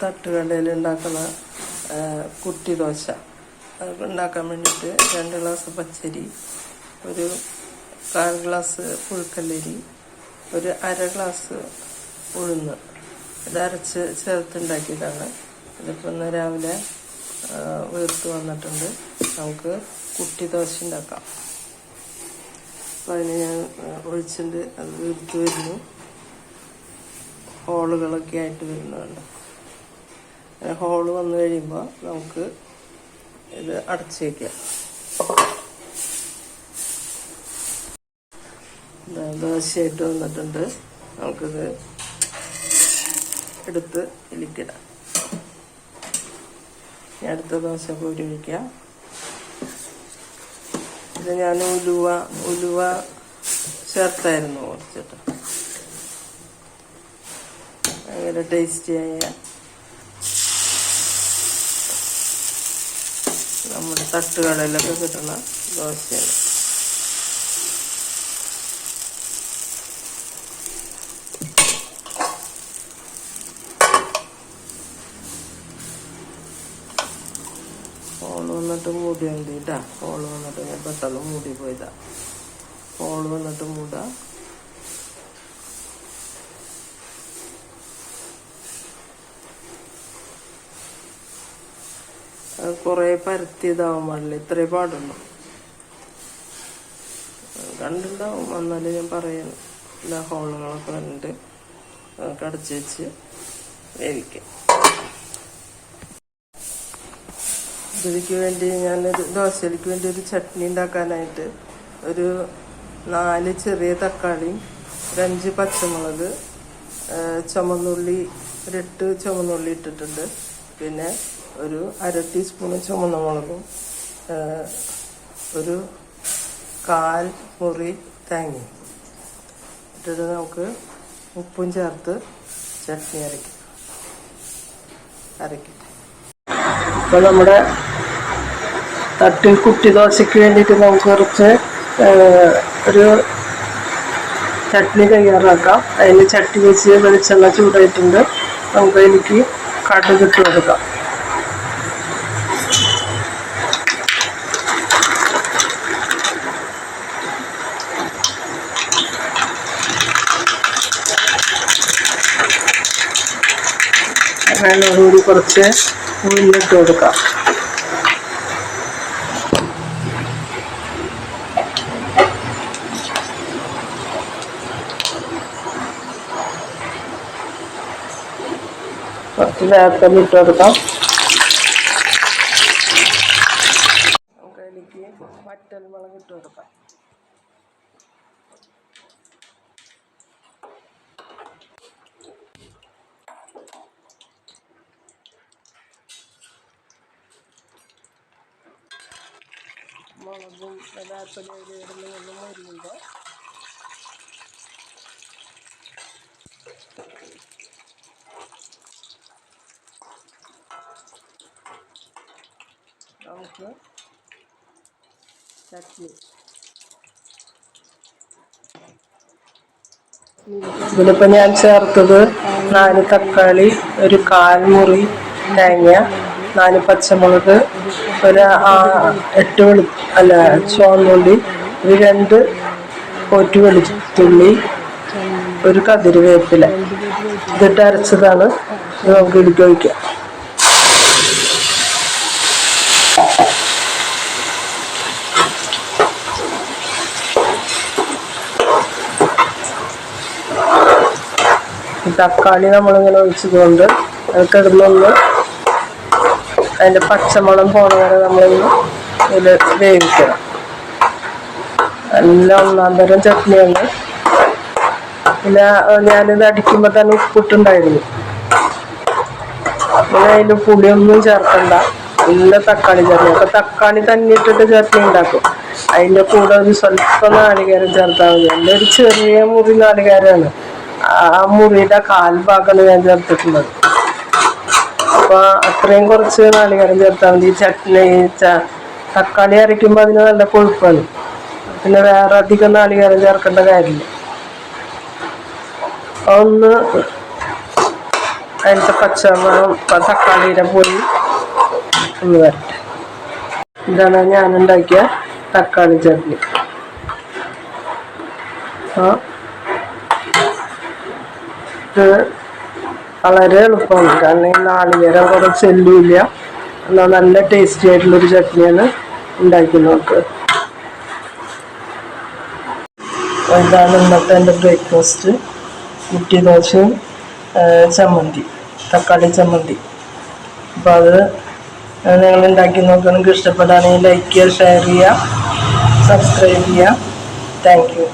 തട്ടുകടയിൽ ഉണ്ടാക്കുന്ന കുട്ടി ദോശ. ഉണ്ടാക്കാൻ വേണ്ടിയിട്ട് രണ്ട് ഗ്ലാസ് പച്ചരി ഒരു കാൽ ഗ്ലാസ് പുഴുക്കല്ലരി ഒരു അര ഗ്ലാസ് ഉഴുന്ന്. ഇത് അരച്ച് ചേർത്തുണ്ടാക്കിയതാണ്. ഇതിപ്പോൾ ഇന്ന് രാവിലെ വീർത്ത് വന്നിട്ടുണ്ട്. നമുക്ക് കുട്ടി ദോശ ഉണ്ടാക്കാം. അപ്പോൾ അതിന് ഞാൻ ഒഴിച്ചിട്ട് അത് വീർത്ത് വരുന്നു. ഹോളുകളൊക്കെ ആയിട്ട് വരുന്നുണ്ട്. ഹോൾ വന്നു കഴിയുമ്പോൾ നമുക്ക് ഇത് അടച്ച് വയ്ക്കാം ദോശയായിട്ട് വന്നിട്ടുണ്ട്. നമുക്കിത് എടുത്ത് ഇലിക്കിടാം ഇനി അടുത്ത ദോശ പൂരി ഒഴിക്കാം. ഇത് ഞാൻ ഉലുവ ഉലുവ ചേർത്തായിരുന്നു കുറച്ചിട്ട്. ഭയങ്കര ടേസ്റ്റിയായ നമ്മുടെ തട്ടുകടയിലൊക്കെ കിട്ടുന്ന ദോശയാണ്. ഫോൺ വന്നിട്ട് മൂടി എന്തിട്ടാ ഫോൺ വന്നിട്ട് ഞാൻ പെട്ടെന്ന് മൂടി പോയതാ ഫോൺ വന്നിട്ട് മൂടാ. കുറേ പരത്തിയതാവാൻ പാടില്ല ഇത്രേ പാടുള്ളൂ. കണ്ടുണ്ടാവും എന്നാലും ഞാൻ പറയുന്നു എല്ലാ ഹോളുകളൊക്കെ കണ്ട് കടച്ച് വെച്ച് വേവിക്കാം. ഇതിലേക്ക് വേണ്ടി ഞാനൊരു ദോശയിലേക്ക് വേണ്ടി ഒരു ചട്നി ഉണ്ടാക്കാനായിട്ട് ഒരു നാല് ചെറിയ തക്കാളിയും ഒരു അഞ്ച് പച്ചമുളക് ചുമന്നുള്ളി ഒരെട്ട് ചുമന്നുള്ളി ഇട്ടിട്ടുണ്ട്. പിന്നെ ഒരു അര ടീസ്പൂണ് ചുമന്ന മുളകും ഒരു കാൽ മുറി തേങ്ങയും. ഇട്ടിട്ട് നമുക്ക് ഉപ്പും ചേർത്ത് ചട്നി അരയ്ക്കും. അരയ്ക്കട്ടെ. അപ്പോൾ നമ്മുടെ തട്ടിൽ കുട്ടി ദോശയ്ക്ക് വേണ്ടിയിട്ട് നമുക്ക് കുറച്ച് ഒരു ചട്നി തയ്യാറാക്കാം. അതിന് ചട്ടി വെച്ച് വെളിച്ചെണ്ണ ചൂടായിട്ടുണ്ട്. നമുക്ക് എനിക്ക് കടുകിട്ട് കൊടുക്കാം. അതിനോടുകൂടി കുറച്ച് ഉള്ളിട്ട് കൊടുക്കാം. കുറച്ച് വേർക്കലിട്ട് കൊടുക്കാം നമുക്ക് അതിലേക്ക് വറ്റൽ മുളക് ഇട്ട് കൊടുക്കാം മുളകും ഇടുന്ന ഒന്ന് മുരിയുമ്പോൾ നമുക്ക് ചട്നി. ഇതിലിപ്പോൾ ഞാൻ ചേർത്തത് നാല് തക്കാളി ഒരു കാൽമുറി തേങ്ങ നാല് പച്ചമുളക് ഒരു എട്ട് വെളു അല്ല ചുവന്നുള്ളി ഒരു രണ്ട് പോറ്റ് വെളുത്തുള്ളി ഒരു കതിര് വേപ്പില ഇതിട്ട് അരച്ചതാണ്. നമുക്ക് ഇതിലേക്ക് ഒഴിക്കാം. തക്കാളി നമ്മളിങ്ങനെ ഒഴിച്ചതുകൊണ്ട് അത് കിടന്നൊന്ന് അതിന്റെ പച്ചമുളം പോണ വരെ നമ്മളിന്ന് ഇതിൽ വേവിക്കണം. നല്ല ഒന്നാം തരം ചട്നിയാണ്. പിന്നെ ഞാനിത് അടിക്കുമ്പോൾ തന്നെ ഉപ്പിട്ടുണ്ടായിരുന്നു. പിന്നെ അതിൽ പുളിയൊന്നും ചേർക്കണ്ട. നല്ല തക്കാളി ചട്നി അപ്പൊ തക്കാളി തന്നെ ഇട്ടിട്ട് ചട്നി ഉണ്ടാക്കും. അതിന്റെ കൂടെ ഒരു സ്വല്പം നാളികേരം ചേർത്താൽ മതി. എന്റെ ഒരു ചെറിയ മുറി നാളികേരമാണ് ആ മുറിയുടെ കാൽഭാഗമാണ് ഞാൻ ചേർത്തിട്ടുള്ളത്. അപ്പൊ അത്രയും കുറച്ച് നാളികേരം ചേർത്താൽ മതി. ചട്നി തക്കാളി അരയ്ക്കുമ്പോൾ അതിന് നല്ല കൊഴുപ്പാണ്. പിന്നെ വേറെ അധികം നാളികേരം ചേർക്കേണ്ട കാര്യമില്ല. ഒന്ന് അതിന്റെ പച്ചമണം തക്കാളിയുടെ പോയി ഒന്ന് വരട്ടെ. ഇതാണ് ഞാൻ ഉണ്ടാക്കിയ തക്കാളി ചട്നി. ആ വളരെ എളുപ്പമാണ്. കാരണം നാളികേരം കൂടെ ചെല്ലില്ല എന്നാൽ നല്ല ടേസ്റ്റി ആയിട്ടുള്ളൊരു ചട്നിയാണ് ഉണ്ടാക്കി നോക്ക് ഇതാണ് ഇന്നത്തെ എന്റെ ബ്രേക്ക്ഫാസ്റ്റ് കുട്ടി ദോശയും ചമ്മന്തി തക്കാളി ചമ്മന്തി. അപ്പോൾ അത് നിങ്ങൾ ഉണ്ടാക്കി നോക്കണമെങ്കിൽ ഇഷ്ടപ്പെടുകയാണെങ്കിൽ ലൈക്ക് ചെയ്യുക ഷെയർ ചെയ്യുക സബ്സ്ക്രൈബ് ചെയ്യുക. Thank you